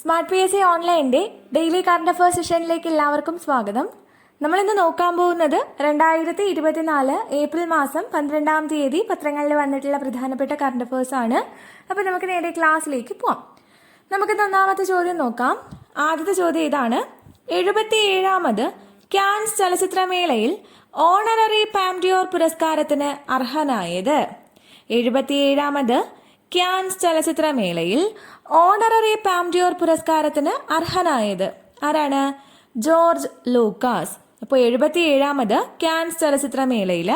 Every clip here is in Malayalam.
സ്മാർട്ട് പി എസ് സി ഓൺലൈന്റെ ഡെയിലി കറണ്ട് അഫയേഴ്സ് സെഷനിലേക്ക് എല്ലാവർക്കും സ്വാഗതം. നമ്മളിന്ന് നോക്കാൻ പോകുന്നത് രണ്ടായിരത്തി ഇരുപത്തിനാല് ഏപ്രിൽ മാസം പന്ത്രണ്ടാം തീയതി പത്രങ്ങളിൽ വന്നിട്ടുള്ള പ്രധാനപ്പെട്ട കറണ്ട് അഫയേഴ്സ് ആണ്. അപ്പോൾ നമുക്ക് നേരെ ക്ലാസ്സിലേക്ക് പോവാം. നമുക്ക് ഒന്നാമത്തെ ചോദ്യം നോക്കാം. ആദ്യത്തെ ചോദ്യം ഇതാണ്. എഴുപത്തി ഏഴാമത് ക്യാൻസ് ചലച്ചിത്രമേളയിൽ ഓണററി പാംഡിയോർ പുരസ്കാരത്തിന് അർഹനായത്? എഴുപത്തിയേഴാമത് ക്യാൻസ് ചലച്ചിത്രമേളയിൽ ഓണററി പാംഡിയോർ പുരസ്കാരത്തിന് അർഹനായത് ആരാണ്? George Lucas. അപ്പോൾ എഴുപത്തി ഏഴാമത് ക്യാൻസ് ചലച്ചിത്രമേളയിൽ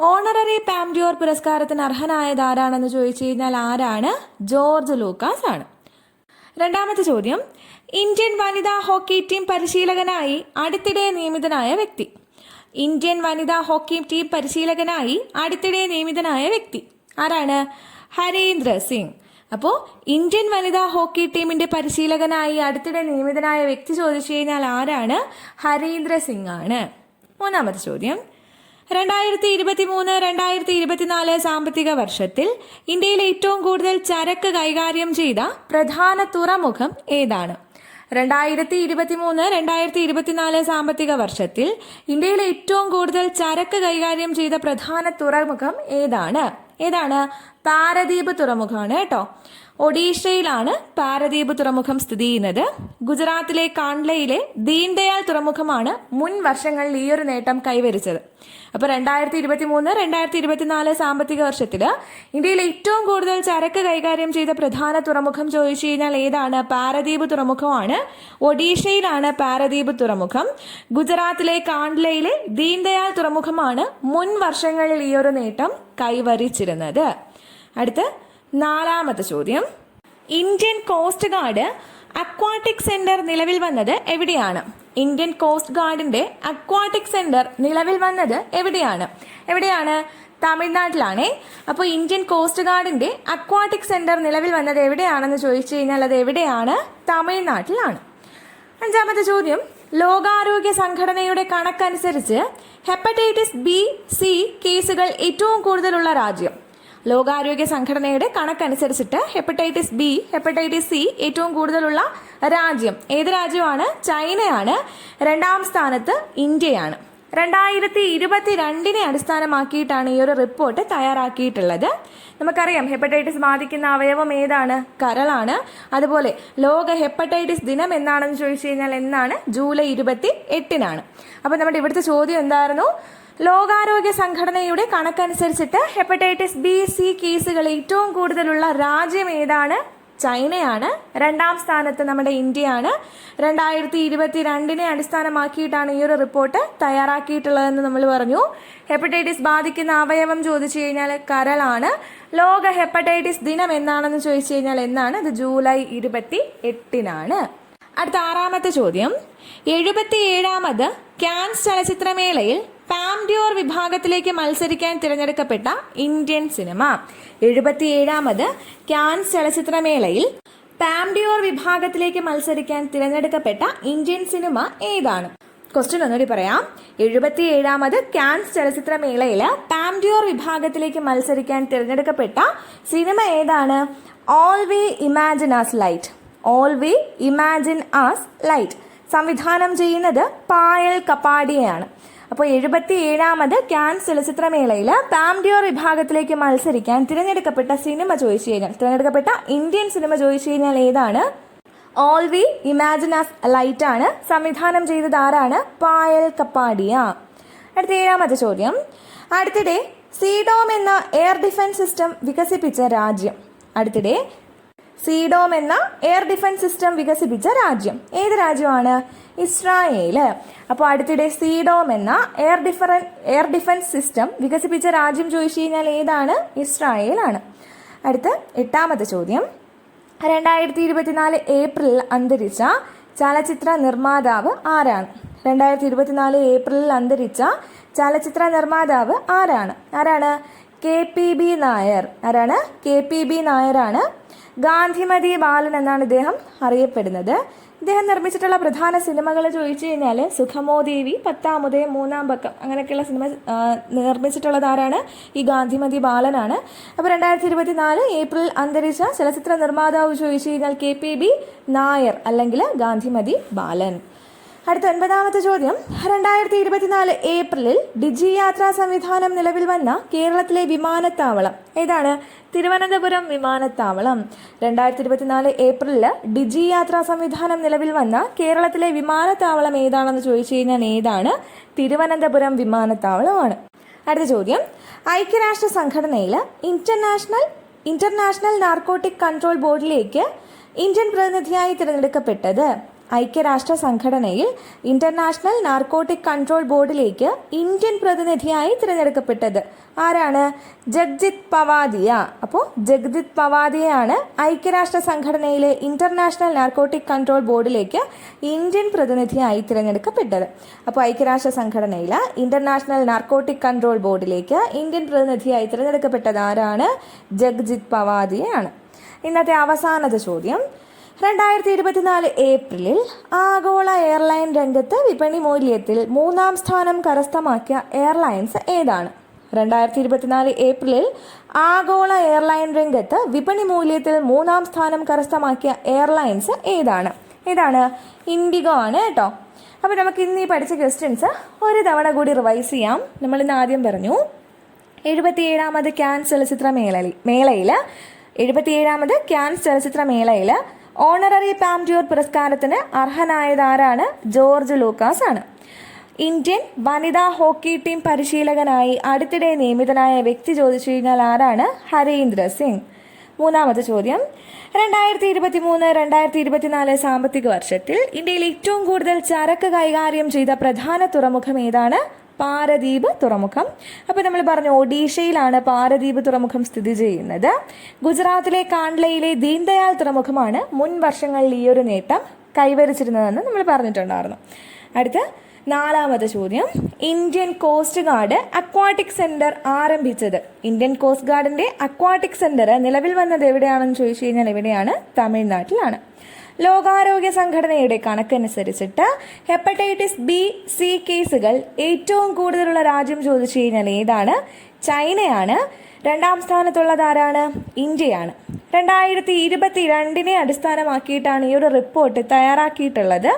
ഓണററി പാംഡിയോർ പുരസ്കാരത്തിന് അർഹനായത് ആരാണെന്ന് ചോദിച്ചു കഴിഞ്ഞാൽ ആരാണ്? ജോർജ് ലൂക്കാസ് ആണ്. രണ്ടാമത്തെ ചോദ്യം. ഇന്ത്യൻ വനിതാ ഹോക്കി ടീം പരിശീലകനായി അടുത്തിടെ നിയമിതനായ വ്യക്തി. ഇന്ത്യൻ വനിതാ ഹോക്കി ടീം പരിശീലകനായി അടുത്തിടെ നിയമിതനായ വ്യക്തി ആരാണ്? ഹരീന്ദ്ര സിംഗ്. അപ്പോൾ ഇന്ത്യൻ വനിതാ ഹോക്കി ടീമിന്റെ പരിശീലകനായി അടുത്തിടെ നിയമിതനായ വ്യക്തി ചോദിച്ചു കഴിഞ്ഞാൽ ആരാണ്? ഹരീന്ദ്ര സിംഗ് ആണ്. മൂന്നാമത്തെ ചോദ്യം. രണ്ടായിരത്തി ഇരുപത്തി മൂന്ന് രണ്ടായിരത്തി ഇരുപത്തിനാല് സാമ്പത്തിക വർഷത്തിൽ ഇന്ത്യയിൽ ഏറ്റവും കൂടുതൽ ചരക്ക് കൈകാര്യം ചെയ്ത പ്രധാന തുറമുഖം ഏതാണ്? രണ്ടായിരത്തി ഇരുപത്തി മൂന്ന് രണ്ടായിരത്തി ഇരുപത്തിനാല് സാമ്പത്തിക വർഷത്തിൽ ഇന്ത്യയിൽ ഏറ്റവും കൂടുതൽ ചരക്ക് കൈകാര്യം ചെയ്ത പ്രധാന തുറമുഖം ഏതാണ്? ഏതാണ്? പാരദീപ് തുറമുഖമാണ് കേട്ടോ. ഒഡീഷയിലാണ് പാരദീപ് തുറമുഖം സ്ഥിതി ചെയ്യുന്നത്. ഗുജറാത്തിലെ കാൺലയിലെ ദീൻദയാൽ തുറമുഖമാണ് മുൻ വർഷങ്ങളിൽ ഈ ഒരു നേട്ടം കൈവരിച്ചത്. അപ്പോൾ രണ്ടായിരത്തി ഇരുപത്തി മൂന്ന് രണ്ടായിരത്തി ഇരുപത്തിനാല് സാമ്പത്തിക വർഷത്തിൽ ഇന്ത്യയിൽ ഏറ്റവും കൂടുതൽ ചരക്ക് കൈകാര്യം ചെയ്ത പ്രധാന തുറമുഖം ചോദിച്ചു കഴിഞ്ഞാൽ ഏതാണ്? പാരദീപ് തുറമുഖമാണ്. ഒഡീഷയിലാണ് പാരദീപ് തുറമുഖം. ഗുജറാത്തിലെ കാൺലയിലെ ദീൻദയാൽ തുറമുഖമാണ് മുൻ വർഷങ്ങളിൽ ഈ ഒരു നേട്ടം കൈവരിച്ചിരുന്നത്. അടുത്ത നാലാമത്തെ ചോദ്യം. Indian coast guard aquatic centre നിലവിൽ വന്നത് എവിടെയാണ്? ഇന്ത്യൻ കോസ്റ്റ് ഗാർഡിന്റെ അക്വാട്ടിക് സെന്റർ നിലവിൽ വന്നത് എവിടെയാണ്? എവിടെയാണ്? തമിഴ്നാട്ടിലാണേ. അപ്പോൾ ഇന്ത്യൻ കോസ്റ്റ് ഗാർഡിന്റെ അക്വാട്ടിക് സെന്റർ നിലവിൽ വന്നത് എവിടെയാണെന്ന് ചോദിച്ചു കഴിഞ്ഞാൽ അത് എവിടെയാണ്? തമിഴ്നാട്ടിലാണ്. അഞ്ചാമത്തെ ചോദ്യം. ലോകാരോഗ്യ സംഘടനയുടെ കണക്കനുസരിച്ച് ഹെപ്പറ്റൈറ്റിസ് ബി സി കേസുകൾ ഏറ്റവും കൂടുതലുള്ള രാജ്യം. ലോകാരോഗ്യ സംഘടനയുടെ കണക്കനുസരിച്ചിട്ട് ഹെപ്പറ്റൈറ്റിസ് ബി ഹെപ്പറ്റൈറ്റിസ് സി ഏറ്റവും കൂടുതലുള്ള രാജ്യം. ഏത് രാജ്യമാണ്? ചൈനയാണ്. രണ്ടാം സ്ഥാനത്ത് ഇന്ത്യയാണ്. രണ്ടായിരത്തി ഇരുപത്തി രണ്ടിനെ അടിസ്ഥാനമാക്കിയിട്ടാണ് ഈ ഒരു റിപ്പോർട്ട് തയ്യാറാക്കിയിട്ടുള്ളത്. നമുക്കറിയാം ഹെപ്പറ്റൈറ്റിസ് ബാധിക്കുന്ന അവയവം ഏതാണ്? കരളാണ്. അതുപോലെ ലോക ഹെപ്പറ്റൈറ്റിസ് ദിനം എന്നാണെന്ന് ചോദിച്ചു കഴിഞ്ഞാൽ എന്നാണ്? ജൂലൈ ഇരുപത്തി എട്ടിനാണ് അപ്പോൾ നമ്മുടെ ഇവിടുത്തെ ചോദ്യം എന്തായിരുന്നു? ലോകാരോഗ്യ സംഘടനയുടെ കണക്കനുസരിച്ചിട്ട് ഹെപ്പറ്റൈറ്റിസ് ബി സി കേസുകൾ ഏറ്റവും കൂടുതലുള്ള രാജ്യം ഏതാണ്? ചൈനയാണ് രണ്ടാം സ്ഥാനത്ത് നമ്മുടെ ഇന്ത്യയാണ്. രണ്ടായിരത്തി ഇരുപത്തി രണ്ടിനെ അടിസ്ഥാനമാക്കിയിട്ടാണ് ഈ ഒരു റിപ്പോർട്ട് തയ്യാറാക്കിയിട്ടുള്ളതെന്ന് നമ്മൾ പറഞ്ഞു. ഹെപ്പറ്റൈറ്റിസ് ബാധിക്കുന്ന അവയവം ചോദിച്ചു കഴിഞ്ഞാൽ കരളാണ്. ലോക ഹെപ്പറ്റൈറ്റിസ് ദിനം എന്നാണെന്ന് ചോദിച്ചു കഴിഞ്ഞാൽ എന്നാണ്? അത് ജൂലൈ ഇരുപത്തി എട്ടിനാണ് അടുത്ത ആറാമത്തെ ചോദ്യം. എഴുപത്തി ഏഴാമത് ക്യാൻസ് ചലച്ചിത്രമേളയിൽ പാംഡ്യോർ വിഭാഗത്തിലേക്ക് മത്സരിക്കാൻ തിരഞ്ഞെടുക്കപ്പെട്ട ഇന്ത്യൻ സിനിമ. എഴുപത്തിയേഴാമത് ക്യാൻസ് ചലച്ചിത്രമേളയിൽ പാംഡ്യോർ വിഭാഗത്തിലേക്ക് മത്സരിക്കാൻ തിരഞ്ഞെടുക്കപ്പെട്ട ഇന്ത്യൻ സിനിമ ഏതാണ്? ക്വസ്റ്റ്യൻ ഒന്നുകൂടി പറയാം. എഴുപത്തിയേഴാമത് ക്യാൻസ് ചലച്ചിത്രമേളയിൽ പാംഡ്യോർ വിഭാഗത്തിലേക്ക് മത്സരിക്കാൻ തിരഞ്ഞെടുക്കപ്പെട്ട സിനിമ ഏതാണ്? All we imagine light all we imagine as light സംവിധാനം ചെയ്യുന്നത് പായൽ കപ്പാടിയയാണ്. അപ്പോൾ എഴുപത്തി ഏഴാമത് ക്യാൻസ് ചലച്ചിത്രമേളയിൽ പാംഡിയോർ വിഭാഗത്തിലേക്ക് മത്സരിക്കാൻ തിരഞ്ഞെടുക്കപ്പെട്ട സിനിമ ചോദിച്ചു കഴിഞ്ഞാൽ തിരഞ്ഞെടുക്കപ്പെട്ട ഇന്ത്യൻ സിനിമ ചോദിച്ചു കഴിഞ്ഞാൽ ഏതാണ്? All we imagine as light ആണ്. സംവിധാനം ചെയ്തത് ആരാണ്? പായൽ കപ്പാടിയ. അടുത്ത ഏഴാമത്തെ ചോദ്യം. അടുത്തിടെ സീഡോം എന്ന എയർ ഡിഫൻസ് സിസ്റ്റം വികസിപ്പിച്ച രാജ്യം. അടുത്തിടെ സീഡോം എന്ന എയർ ഡിഫൻസ് സിസ്റ്റം വികസിപ്പിച്ച രാജ്യം. ഏത് രാജ്യമാണ്? ഇസ്രായേൽ അപ്പോൾ അടുത്തിടെ സീഡോം എന്ന air defence air defence system വികസിപ്പിച്ച രാജ്യം ചോദിച്ചു കഴിഞ്ഞാൽ ഏതാണ്? ഇസ്രായേലാണ്. അടുത്ത എട്ടാമത്തെ ചോദ്യം. രണ്ടായിരത്തി ഇരുപത്തിനാല് ഏപ്രിലിൽ അന്തരിച്ച ചലച്ചിത്ര നിർമ്മാതാവ് ആരാണ്? രണ്ടായിരത്തി ഇരുപത്തിനാല് ഏപ്രിലിൽ അന്തരിച്ച ചലച്ചിത്ര നിർമ്മാതാവ് ആരാണ്? ആരാണ്? K P B Nair. ആരാണ്? കെ പി ബി നായരാണ് ഗാന്ധിമതി ബാലൻ എന്നാണ് ഇദ്ദേഹം അറിയപ്പെടുന്നത്. ഇദ്ദേഹം നിർമ്മിച്ചിട്ടുള്ള പ്രധാന സിനിമകൾ ചോദിച്ചു കഴിഞ്ഞാൽ സുഖമോ ദേവി പത്താമുദയം മൂന്നാം പക്കം അങ്ങനെയൊക്കെയുള്ള സിനിമ നിർമ്മിച്ചിട്ടുള്ളത് ആരാണ്? ഈ ഗാന്ധിമതി ബാലനാണ്. അപ്പോൾ രണ്ടായിരത്തി ഇരുപത്തി നാല് ഏപ്രിൽ അന്തരിച്ച ചലച്ചിത്ര നിർമ്മാതാവ് ചോദിച്ചു കഴിഞ്ഞാൽ കെ പി ബി നായർ അല്ലെങ്കിൽ ഗാന്ധിമതി ബാലൻ. അടുത്ത ഒൻപതാമത്തെ ചോദ്യം. രണ്ടായിരത്തി ഇരുപത്തിനാല് ഏപ്രിലിൽ ഡിജി യാത്രാ സംവിധാനം നിലവിൽ വന്ന കേരളത്തിലെ വിമാനത്താവളം. ഏതാണ്? തിരുവനന്തപുരം വിമാനത്താവളം. രണ്ടായിരത്തി ഇരുപത്തിനാല് ഏപ്രിലിൽ ഡിജി യാത്രാ സംവിധാനം നിലവിൽ വന്ന കേരളത്തിലെ വിമാനത്താവളം ഏതാണെന്ന് ചോദിച്ചു കഴിഞ്ഞാൽ ഏതാണ്? തിരുവനന്തപുരം വിമാനത്താവളമാണ്. അടുത്ത ചോദ്യം. ഐക്യരാഷ്ട്ര സംഘടനയിൽ ഇന്റർനാഷണൽ ഇന്റർനാഷണൽ നാർക്കോട്ടിക് കൺട്രോൾ ബോർഡിലേക്ക് ഇന്ത്യൻ പ്രതിനിധിയായി തിരഞ്ഞെടുക്കപ്പെട്ടത് ഐക്യരാഷ്ട്ര സംഘടനയിൽ ഇന്റർനാഷണൽ നാർക്കോട്ടിക് കൺട്രോൾ ബോർഡിലേക്ക് ഇന്ത്യൻ പ്രതിനിധിയായി തിരഞ്ഞെടുക്കപ്പെട്ടത്. ആരാണ്? ജഗ്ജിത് പവാദിയ. അപ്പോൾ ജഗ്ജിത് പവാദിയയാണ് ഐക്യരാഷ്ട്ര സംഘടനയിലെ ഇന്റർനാഷണൽ നാർക്കോട്ടിക് കൺട്രോൾ ബോർഡിലേക്ക് ഇന്ത്യൻ പ്രതിനിധിയായി തിരഞ്ഞെടുക്കപ്പെട്ടത്. അപ്പോൾ ഐക്യരാഷ്ട്ര സംഘടനയിലെ ഇന്റർനാഷണൽ നാർക്കോട്ടിക് കൺട്രോൾ ബോർഡിലേക്ക് ഇന്ത്യൻ പ്രതിനിധിയായി തിരഞ്ഞെടുക്കപ്പെട്ടത് ആരാണ്? ജഗ്ജിത് പവാദിയയാണ്. ഇന്നത്തെ അവസാനത്തെ ചോദ്യം. രണ്ടായിരത്തി ഇരുപത്തിനാല് ഏപ്രിലിൽ ആഗോള എയർലൈൻ രംഗത്ത് വിപണി മൂല്യത്തിൽ മൂന്നാം സ്ഥാനം കരസ്ഥമാക്കിയ എയർലൈൻസ് ഏതാണ്? രണ്ടായിരത്തി ഇരുപത്തിനാല് ഏപ്രിലിൽ ആഗോള എയർലൈൻ രംഗത്ത് വിപണി മൂല്യത്തിൽ മൂന്നാം സ്ഥാനം കരസ്ഥമാക്കിയ എയർലൈൻസ് ഏതാണ്? ഏതാണ് ഇൻഡിഗോ ആണ് കേട്ടോ. അപ്പോൾ നമുക്ക് ഇന്ന് ഈ പഠിച്ച ക്വസ്റ്റ്യൻസ് ഒരു തവണ കൂടി റിവൈസ് ചെയ്യാം. നമ്മൾ ഇന്ന് ആദ്യം പറഞ്ഞു എഴുപത്തിയേഴാമത് ക്യാൻ ചലച്ചിത്ര മേളയിൽ മേളയിൽ എഴുപത്തിയേഴാമത് ക്യാൻസ് ചലച്ചിത്ര മേളയിൽ ഓണററി പാംഡ്യൂർ പുരസ്കാരത്തിന് അർഹനായതാരാണ് ജോർജ് ലൂക്കാസ് ആണ് ഇന്ത്യൻ വനിതാ ഹോക്കി ടീം പരിശീലകനായി അടുത്തിടെ നിയമിതനായ വ്യക്തി ചോദിച്ചു കഴിഞ്ഞാൽ ആരാണ്? ഹരീന്ദ്ര സിംഗ്. മൂന്നാമത്തെ ചോദ്യം. രണ്ടായിരത്തി ഇരുപത്തി മൂന്ന് രണ്ടായിരത്തി ഇരുപത്തിനാല് സാമ്പത്തിക വർഷത്തിൽ ഇന്ത്യയിൽ ഏറ്റവും കൂടുതൽ ചരക്ക് കൈകാര്യം ചെയ്ത പ്രധാന തുറമുഖം ഏതാണ്? പാരദീപ് തുറമുഖം. അപ്പോൾ നമ്മൾ പറഞ്ഞു ഒഡീഷയിലാണ് പാരദീപ് തുറമുഖം സ്ഥിതി ചെയ്യുന്നത്. ഗുജറാത്തിലെ കാൺലയിലെ ദീൻദയാൽ തുറമുഖമാണ് മുൻ വർഷങ്ങളിൽ ഈ ഒരു നേട്ടം കൈവരിച്ചിരുന്നതെന്ന് നമ്മൾ പറഞ്ഞിട്ടുണ്ടായിരുന്നു. അടുത്ത നാലാമത്തെ ചോദ്യം. Indian coast guard aquatic centre ആരംഭിച്ചത്. ഇന്ത്യൻ കോസ്റ്റ് ഗാർഡിന്റെ അക്വാട്ടിക് സെന്റർ നിലവിൽ വന്നത് എവിടെയാണെന്ന് ചോദിച്ചു കഴിഞ്ഞാൽ എവിടെയാണ്? തമിഴ്നാട്ടിലാണ്. ലോകാരോഗ്യ സംഘടനയുടെ കണക്കനുസരിച്ചിട്ട് ഹെപ്പറ്റൈറ്റിസ് ബി സി കേസുകൾ ഏറ്റവും കൂടുതലുള്ള രാജ്യം ചോദിച്ചു കഴിഞ്ഞാൽ ഏതാണ്? ചൈനയാണ്. രണ്ടാം സ്ഥാനത്തുള്ളത് ആരാണ്? ഇന്ത്യയാണ്. രണ്ടായിരത്തി ഇരുപത്തി രണ്ടിനെ അടിസ്ഥാനമാക്കിയിട്ടാണ് ഈ ഒരു റിപ്പോർട്ട് തയ്യാറാക്കിയിട്ടുള്ളത്.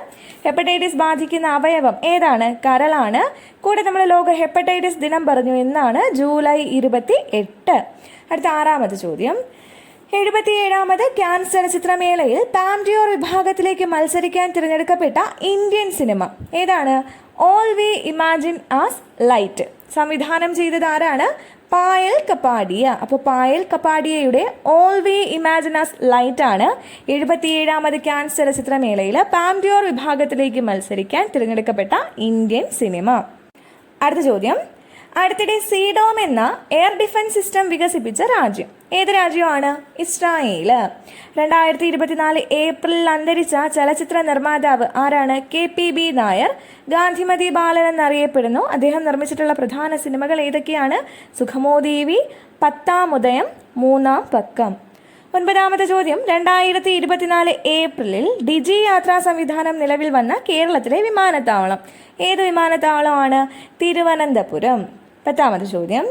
ഹെപ്പറ്റൈറ്റിസ് ബാധിക്കുന്ന അവയവം ഏതാണ്? കരളാണ്. കൂടെ നമ്മൾ ലോക ഹെപ്പറ്റൈറ്റിസ് ദിനം പറഞ്ഞു എന്നാണ് ജൂലൈ ഇരുപത്തി എട്ട്. അടുത്ത ആറാമത്തെ ചോദ്യം. എഴുപത്തിയേഴാമത് ക്യാൻ ചലച്ചിത്രമേളയിൽ പാംഡിയോർ വിഭാഗത്തിലേക്ക് മത്സരിക്കാൻ തിരഞ്ഞെടുക്കപ്പെട്ട ഇന്ത്യൻ സിനിമ. ഏതാണ്? All we imagine as light. സംവിധാനം ചെയ്തത് ആരാണ്? പായൽ കപ്പാടിയ. അപ്പോൾ പായൽ കപ്പാടിയയുടെ ഓൾ വി ആസ് ലൈറ്റ് ആണ് എഴുപത്തിയേഴാമത് ക്യാൻ ചലച്ചിത്രമേളയിൽ പാംഡിയോർ വിഭാഗത്തിലേക്ക് മത്സരിക്കാൻ തിരഞ്ഞെടുക്കപ്പെട്ട ഇന്ത്യൻ സിനിമ. അടുത്ത ചോദ്യം. അടുത്തിടെ സീഡോം എന്ന എയർ ഡിഫൻസ് സിസ്റ്റം വികസിപ്പിച്ച രാജ്യം. ഏത് രാജ്യമാണ്? ഇസ്രായേൽ രണ്ടായിരത്തി ഇരുപത്തിനാല് ഏപ്രിലിൽ അന്തരിച്ച ചലച്ചിത്ര നിർമ്മാതാവ് ആരാണ്? K P B Nair. Gandhimathi Balan എന്നറിയപ്പെടുന്നു. അദ്ദേഹം നിർമ്മിച്ചിട്ടുള്ള പ്രധാന സിനിമകൾ ഏതൊക്കെയാണ്? സുഖമോദേവി പത്താം ഉദയം മൂന്നാം പക്കം. ഒൻപതാമത്തെ ചോദ്യം. രണ്ടായിരത്തി ഇരുപത്തിനാല് ഏപ്രിലിൽ ഡിജി യാത്രാ സംവിധാനം നിലവിൽ വന്ന കേരളത്തിലെ വിമാനത്താവളം. ഏത് വിമാനത്താവളമാണ്? തിരുവനന്തപുരം. പത്താമത്തെ ചോദ്യം.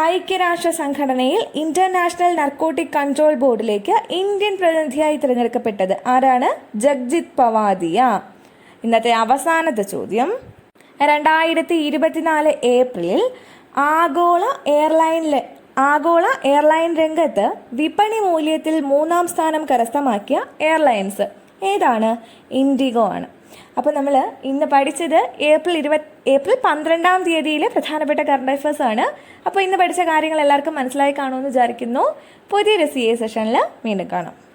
ഐക്യരാഷ്ട്ര സംഘടനയിൽ ഇന്റർനാഷണൽ നർക്കോട്ടിക് കൺട്രോൾ ബോർഡിലേക്ക് ഇന്ത്യൻ പ്രതിനിധിയായി തിരഞ്ഞെടുക്കപ്പെട്ടത് ആരാണ്? ജഗ്ജിത് പവാദിയ. ഇന്നത്തെ അവസാനത്തെ ചോദ്യം. രണ്ടായിരത്തി ഇരുപത്തിനാല് ഏപ്രിലിൽ ആഗോള എയർലൈനിലെ ആഗോള എയർലൈൻ രംഗത്ത് വിപണി മൂല്യത്തിൽ മൂന്നാം സ്ഥാനം കരസ്ഥമാക്കിയ എയർലൈൻസ്. ഏതാണ്? ഇൻഡിഗോ ആണ്. അപ്പോൾ നമ്മൾ ഇന്ന് പഠിച്ചത് ഏപ്രിൽ ഇരുപത് ഏപ്രിൽ പന്ത്രണ്ടാം തീയതിയിൽ പ്രധാനപ്പെട്ട കറണ്ട് അഫയേഴ്സ് ആണ്. അപ്പോൾ ഇന്ന് പഠിച്ച കാര്യങ്ങൾ എല്ലാവർക്കും മനസ്സിലായി കാണുമെന്ന് വിചാരിക്കുന്നു. പുതിയൊരു സി എ സെഷനിൽ വീണ്ടും കാണാം.